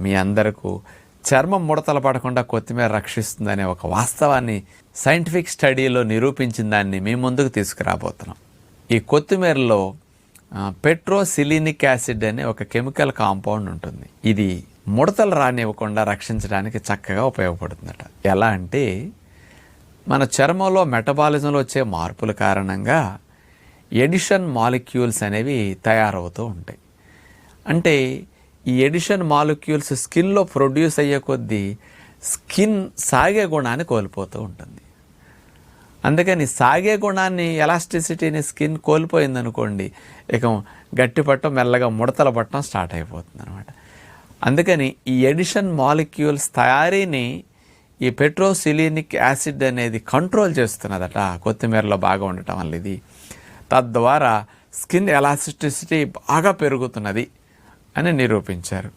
మీ అందరకు చర్మం ముడతలు పడకుండా కొత్తిమీర రక్షిస్తుందనే ఒక వాస్తవాన్ని సైంటిఫిక్ స్టడీలో నిరూపించిన దాన్ని మీ ముందుకు తీసుకురాబోతున్నాం. ఈ కొత్తిమీరలో పెట్రోసిలినిక్ యాసిడ్ అనే ఒక కెమికల్ కాంపౌండ్ ఉంటుంది. ఇది ముడతలు రానివ్వకుండా రక్షించడానికి చక్కగా ఉపయోగపడుతుందట. ఎలా అంటే మన చర్మంలో మెటబాలిజంలో వచ్చే మార్పుల కారణంగా ఎడిషన్ మాలిక్యూల్స్ అనేవి తయారవుతూ ఉంటాయి. అంటే ఈ ఎడిషన్ మాలిక్యూల్స్ స్కిన్లో ప్రొడ్యూస్ అయ్యే కొద్దీ స్కిన్ సాగే గుణాన్ని కోల్పోతూ ఉంటుంది. అందుకని సాగే గుణాన్ని ఎలాస్టిసిటీని స్కిన్ కోల్పోయిందనుకోండి ఇక గట్టి పట్టం మెల్లగా ముడతల పట్టడం స్టార్ట్ అయిపోతుంది అనమాట అందుకని ఈ ఎడిషన్ మాలిక్యూల్స్ తయారీని ఈ పెట్రోసిలినిక్ యాసిడ్ అనేది కంట్రోల్ చేస్తున్నదట. కొత్తిమీరలో బాగా ఉండటం వల్ల ఇది. తద్వారా స్కిన్ ఎలాస్టిసిటీ బాగా పెరుగుతున్నది. అని నిరూపించారు.